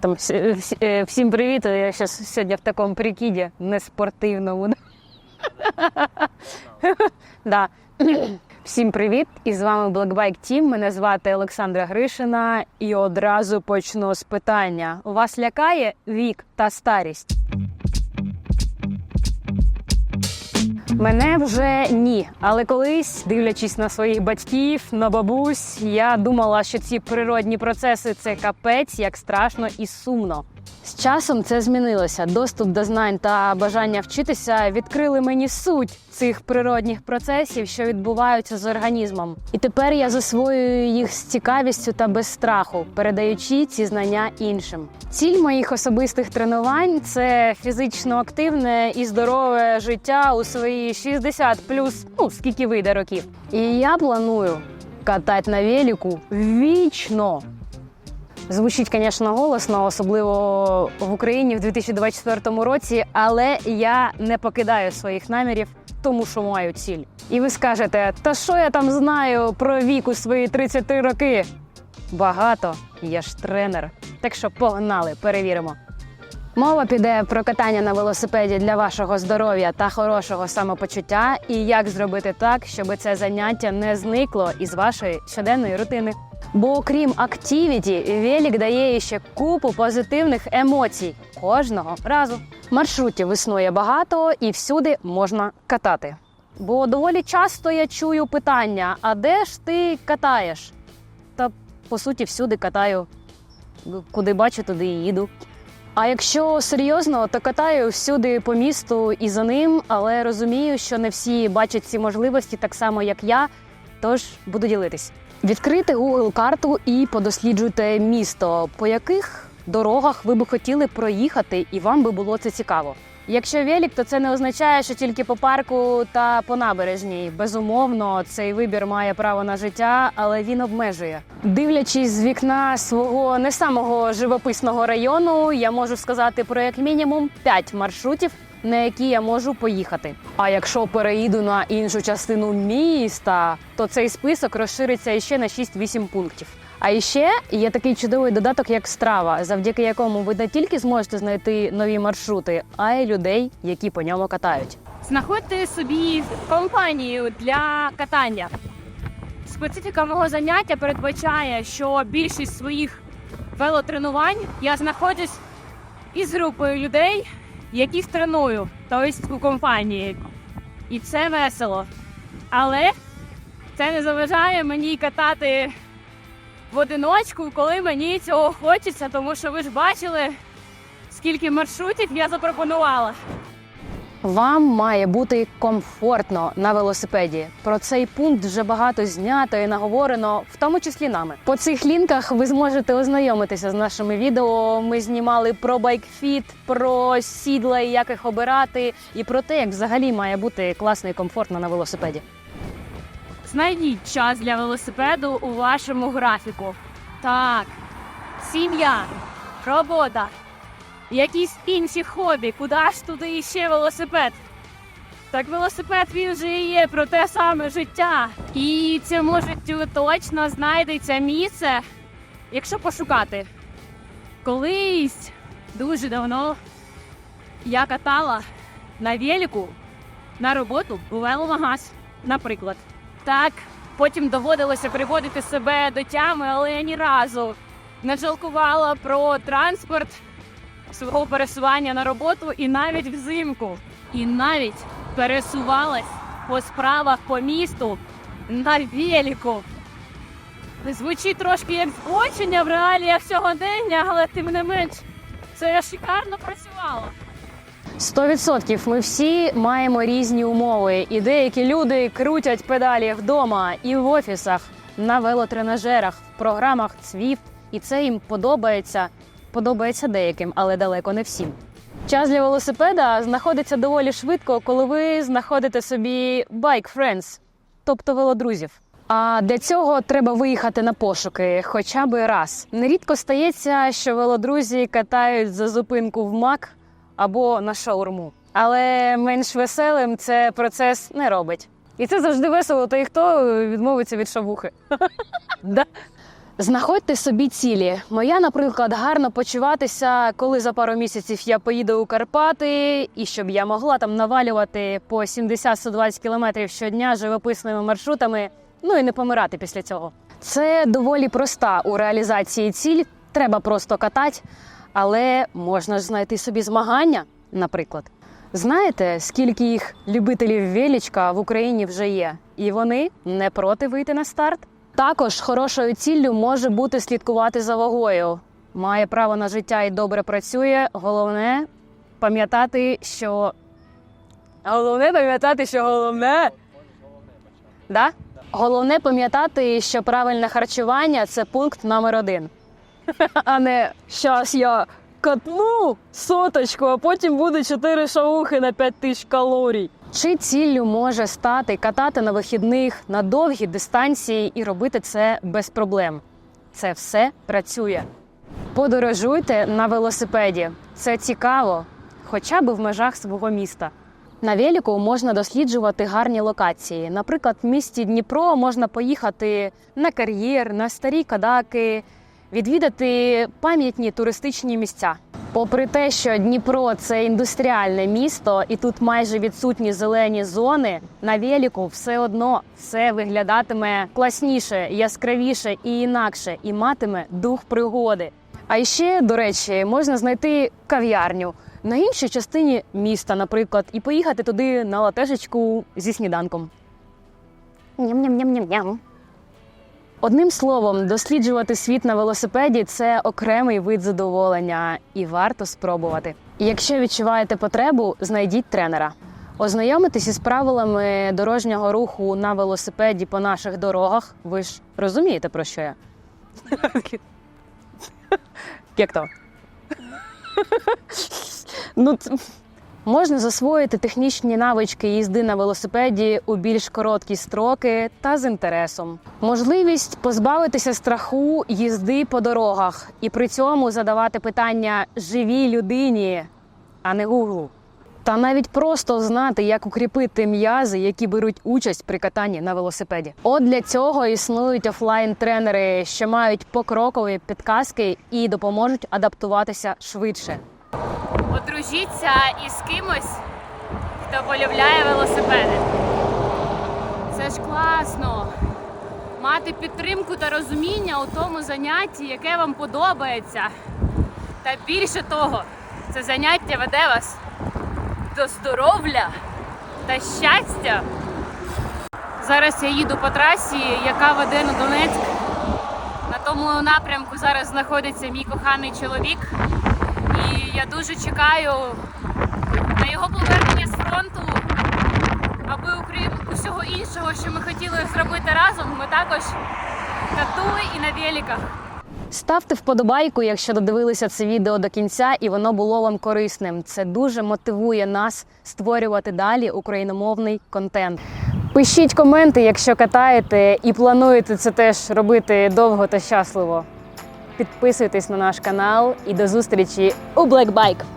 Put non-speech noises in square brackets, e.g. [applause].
Там е, всім привіт. Я зараз сьогодні в такому прикиді неспортивному. [laughs] да. Всім привіт! І з вами Blackbike Team. Мене звати Олександра Гришина. І одразу почну з питання: вас лякає вік та старість? Мене вже ні. Але колись, дивлячись на своїх батьків, на бабусь, я думала, що ці природні процеси це капець, як страшно і сумно. З часом це змінилося. Доступ до знань та бажання вчитися відкрили мені суть цих природних процесів, що відбуваються з організмом. І тепер я засвоюю їх з цікавістю та без страху, передаючи ці знання іншим. Ціль моїх особистих тренувань це фізично активне і здорове життя у свої 60 плюс, ну скільки вийде років. І я планую катати на велику вічно. Звучить, звісно, голосно, особливо в Україні в 2024 році, але я не покидаю своїх намірів, тому що маю ціль. І ви скажете, та що я там знаю про вік у свої 33 роки? Багато, я ж тренер. Так що погнали, перевіримо. Мова піде про катання на велосипеді для вашого здоров'я та хорошого самопочуття, і як зробити так, щоб це заняття не зникло із вашої щоденної рутини. Бо окрім активіті, велик дає ще купу позитивних емоцій кожного разу. Маршрутів існує багато і всюди можна катати. Бо доволі часто я чую питання: а де ж ти катаєш? Та по суті, всюди катаю. Куди бачу, туди і їду. А якщо серйозно, то катаю всюди по місту і за ним, але розумію, що не всі бачать ці можливості так само, як я. Тож буду ділитись. Відкрийте Google карту і подосліджуйте місто, по яких дорогах ви би хотіли проїхати, і вам би було це цікаво. Якщо велик, то це не означає, що тільки по парку та по набережній. Безумовно, цей вибір має право на життя, але він обмежує. Дивлячись з вікна свого не самого живописного району, я можу сказати про як мінімум 5 маршрутів, на які я можу поїхати. А якщо переїду на іншу частину міста, то цей список розшириться іще на 6-8 пунктів. А іще є такий чудовий додаток, як страва, завдяки якому ви не тільки зможете знайти нові маршрути, а й людей, які по ньому катають. Знаходьте собі компанію для катання. Специфіка мого заняття передбачає, що більшість своїх велотренувань я знаходжусь із групою людей, яких треную, тобто у компанії. І це весело. Але це не заважає мені катати в одиночку, коли мені цього хочеться, тому що ви ж бачили, скільки маршрутів я запропонувала. Вам має бути комфортно на велосипеді. Про цей пункт вже багато знято і наговорено, в тому числі нами. По цих лінках ви зможете ознайомитися з нашими відео. Ми знімали про байкфіт, про сідла і як їх обирати, і про те, як взагалі має бути класно і комфортно на велосипеді. Знайдіть час для велосипеду у вашому графіку. Так, сім'я, робота, якісь інші хобі, куди ж туди ще велосипед? Так велосипед він же і є про те саме життя. І цьому життю точно знайдеться місце, якщо пошукати. Колись дуже давно я катала на велику на роботу у веломагаз, наприклад. Так, потім доводилося приводити себе до тями, але я ні разу не жалкувала про транспорт свого пересування на роботу і навіть взимку. І навіть пересувалась по справах по місту на велику. Звучить трошки як збочення в реаліях сьогодення, але тим не менш, це шикарно працювала. 100% ми всі маємо різні умови, і деякі люди крутять педалі вдома і в офісах, на велотренажерах, в програмах Swift, і це їм подобається. Подобається деяким, але далеко не всім. Час для велосипеда знаходиться доволі швидко, коли ви знаходите собі bike friends, тобто велодрузів. А для цього треба виїхати на пошуки хоча б раз. Нерідко стається, що велодрузі катають за зупинку в МАК або на шаурму. Але менш веселим це процес не робить. І це завжди весело той, хто відмовиться від шавухи. [laughs] Знаходьте собі цілі. Моя, наприклад, гарно почуватися, коли за пару місяців я поїду у Карпати, і щоб я могла там навалювати по 70-120 кілометрів щодня живописними маршрутами, ну і не помирати після цього. Це доволі проста у реалізації ціль. Треба просто катати, але можна ж знайти собі змагання, наприклад. Знаєте, скільки їх любителів величка в Україні вже є, і вони не проти вийти на старт? Також хорошою ціллю може бути слідкувати за вагою. Має право на життя і добре працює. Головне пам'ятати, що головне пам'ятати, що головне. Да? Головне пам'ятати, що правильне харчування це пункт номер один. [laughs] А не щас я катну соточку, а потім буде 4 шавухи на 5 тисяч калорій. Чи ціллю може стати катати на вихідних на довгі дистанції і робити це без проблем? Це все працює. Подорожуйте на велосипеді. Це цікаво, хоча б в межах свого міста. На велику можна досліджувати гарні локації. Наприклад, в місті Дніпро можна поїхати на кар'єр, на старі кадаки, відвідати пам'ятні туристичні місця. Попри те, що Дніпро це індустріальне місто, і тут майже відсутні зелені зони, на велику все одно все виглядатиме класніше, яскравіше і інакше, і матиме дух пригоди. А ще, до речі, можна знайти кав'ярню на іншій частині міста, наприклад, і поїхати туди на латежечку зі сніданком. Ням-ням-ням-ням-ням. Одним словом, досліджувати світ на велосипеді це окремий вид задоволення і варто спробувати. І якщо відчуваєте потребу, знайдіть тренера. Ознайомитись із правилами дорожнього руху на велосипеді по наших дорогах. Ви ж розумієте, про що я? [laughs] Як то? [laughs] Ну, можна засвоїти технічні навички їзди на велосипеді у більш короткі строки та з інтересом. Можливість позбавитися страху їзди по дорогах і при цьому задавати питання живій людині, а не гуглу. Та навіть просто знати, як укріпити м'язи, які беруть участь при катанні на велосипеді. От для цього існують офлайн-тренери, що мають покрокові підказки і допоможуть адаптуватися швидше. Одружіться із кимось, хто полюбляє велосипеди. Це ж класно. Мати підтримку та розуміння у тому занятті, яке вам подобається. Та більше того, це заняття веде вас до здоров'я та щастя. Зараз я їду по трасі, яка веде на Донецьк. На тому напрямку зараз знаходиться мій коханий чоловік. Я дуже чекаю на його повернення з фронту, аби окрім усього іншого, що ми хотіли зробити разом, ми також катули і на великах. Ставте вподобайку, якщо додивилися це відео до кінця, і воно було вам корисним. Це дуже мотивує нас створювати далі україномовний контент. Пишіть коменти, якщо катаєте і плануєте це теж робити довго та щасливо. Підписуйтесь на наш канал і до зустрічі у Black Bike!